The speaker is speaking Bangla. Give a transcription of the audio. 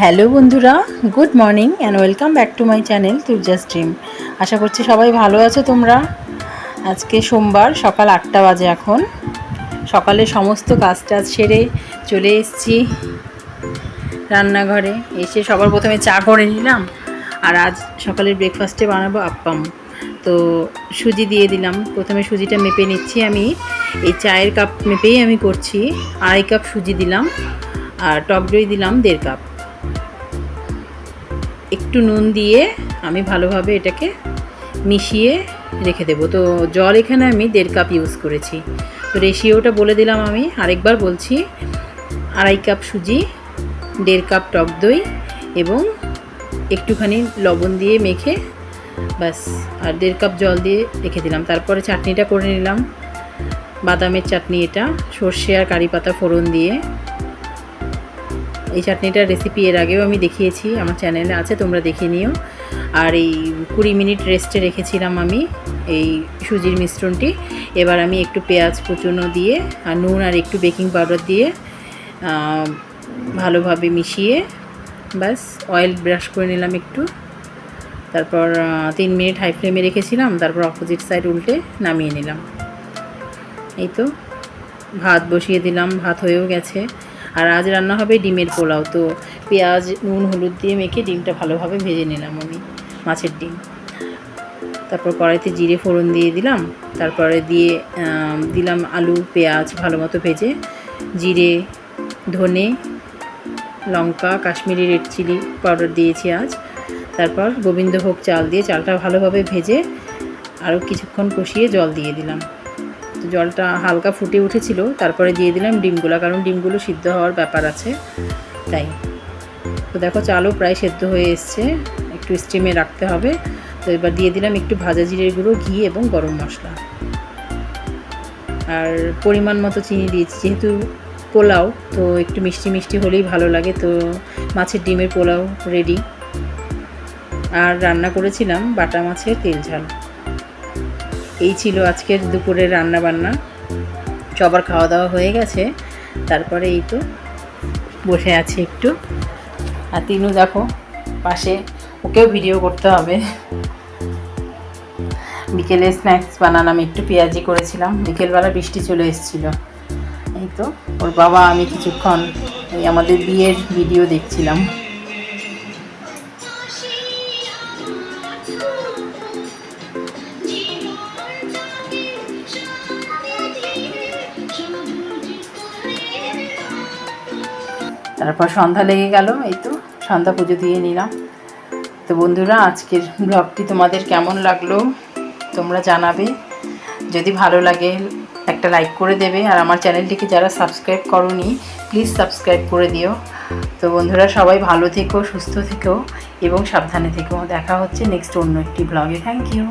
হ্যালো বন্ধুরা, good morning and welcome back to my channel Turja stream আশা করছি সবাই ভালো আছো তোমরা। আজকে সোমবার, সকাল আটটা বাজে এখন। সকালে সমস্ত কাজ টাজ সেরে চলে এসেছি রান্নাঘরে। এসে সবার প্রথমে চা করে নিলাম আর আজ সকালের ব্রেকফাস্টে বানাবো আপ্পাম তো সুজি দিয়ে দিলাম। প্রথমে সুজিটা মেপে নিচ্ছি আমি। এই চায়ের কাপ মেপেই আমি করছি। আড়াই কাপ সুজি দিলাম। আর টক দই দিলাম দেড় কাপ একটু নুন দিয়ে আমি ভালোভাবে এটাকে মিশিয়ে রেখে দেবো। তো জল এখানে আমি দেড় কাপ ইউজ করেছি। তো রেশিওটা বলে দিলাম আমি, আরেকবার বলছি, আড়াই কাপ সুজি, দেড় কাপ টক দই এবং একটুখানি লবণ দিয়ে মেখে ব্যাস, আর দেড় কাপ জল দিয়ে রেখে দিলাম। তারপরে চাটনিটা করে নিলাম। বাদামের চাটনি এটা, সর্ষে আর কারি পাতা ফোড়ন দিয়ে। এই চাটনিটার রেসিপি এর আগেও আমি দেখিয়েছি আমার চ্যানেলে আছে, তোমরা দেখে নিও। আর এই কুড়ি মিনিট রেস্টে রেখেছিলাম আমি এই সুজির মিশ্রণটি। এবার আমি একটু পেঁয়াজ কুচুনো দিয়ে আর নুন আর একটু বেকিং পাউডার দিয়ে ভালোভাবে মিশিয়ে ব্যাস অয়েল ব্রাশ করে নিলাম একটু। তারপর তিন মিনিট হাই ফ্লেমে রেখেছিলাম, তারপর অপোজিট সাইড উল্টে নামিয়ে নিলাম। এই তো, ভাত বসিয়ে দিলাম, ভাত হয়েও গেছে। আর আজ রান্না হবে ডিমের পোলাও। তো পেঁয়াজ, নুন, হলুদ দিয়ে মেখে ডিমটা ভালোভাবে ভেজে নিলাম আমি, মাছের ডিম। তারপর কড়াইতে জিরে ফোড়ন দিয়ে দিলাম। তারপরে দিয়ে দিলাম আলু, পেঁয়াজ ভালো মতো ভেজে, জিরে, ধনে, লঙ্কা, কাশ্মীরি রেড চিলি পাউডার দিয়েছি আজ। তারপর গোবিন্দভোগ চাল দিয়ে চালটা ভালোভাবে ভেজে আরও কিছুক্ষণ কষিয়ে জল দিয়ে দিলাম। তো জলটা হালকা ফুটে উঠেছিল, তারপরে দিয়ে দিলাম ডিমগুলো, কারণ ডিমগুলো সিদ্ধ হওয়ার ব্যাপার আছে, তাই। তো দেখো চালও প্রায় সেদ্ধ হয়ে এসছে, একটু স্টিমে রাখতে হবে। তো এবার দিয়ে দিলাম একটু ভাজা জিরের গুঁড়ো, ঘি এবং গরম মশলা। আর পরিমাণ মতো চিনি দিয়েছি, যেহেতু পোলাও, তো একটু মিষ্টি মিষ্টি হলেই ভালো লাগে, তো মাছের ডিমের পোলাও রেডি আর রান্না করেছিলাম বাটা মাছের তেল ঝাল। এই ছিল আজকের দুপুরের রান্না বান্না সবার খাওয়া দাওয়া হয়ে গেছে। তারপরে এই তো বসে আছি একটু। আর তিনু দেখো, পাশে ওকেও ভিডিও করতে হবে। বিকেলে স্ন্যাক্স বানালাম একটু পেঁয়াজি করেছিলাম। বিকেলবেলা বৃষ্টি চলে এসেছিল। এই তো, ওর বাবা আমি কিছুক্ষণ এই আমাদের বিয়ের ভিডিও দেখছিলাম। তারপর সন্ধ্যা লেগে গেল, এই তো সন্ধ্যা পুজো দিয়ে নিলাম। তো বন্ধুরা, আজকের ব্লগটি তোমাদের কেমন লাগল তোমরা জানাবে। যদি ভালো লাগে, একটা লাইক করে দেবে। আর আমার চ্যানেলটিকে যারা সাবস্ক্রাইব করনি প্লিজ সাবস্ক্রাইব করে দিও। তো বন্ধুরা, সবাই ভালো থেকো, সুস্থ থেকো এবং সাবধানে থেকো। দেখা হচ্ছে নেক্সট অন্য একটি ব্লগে থ্যাংক ইউ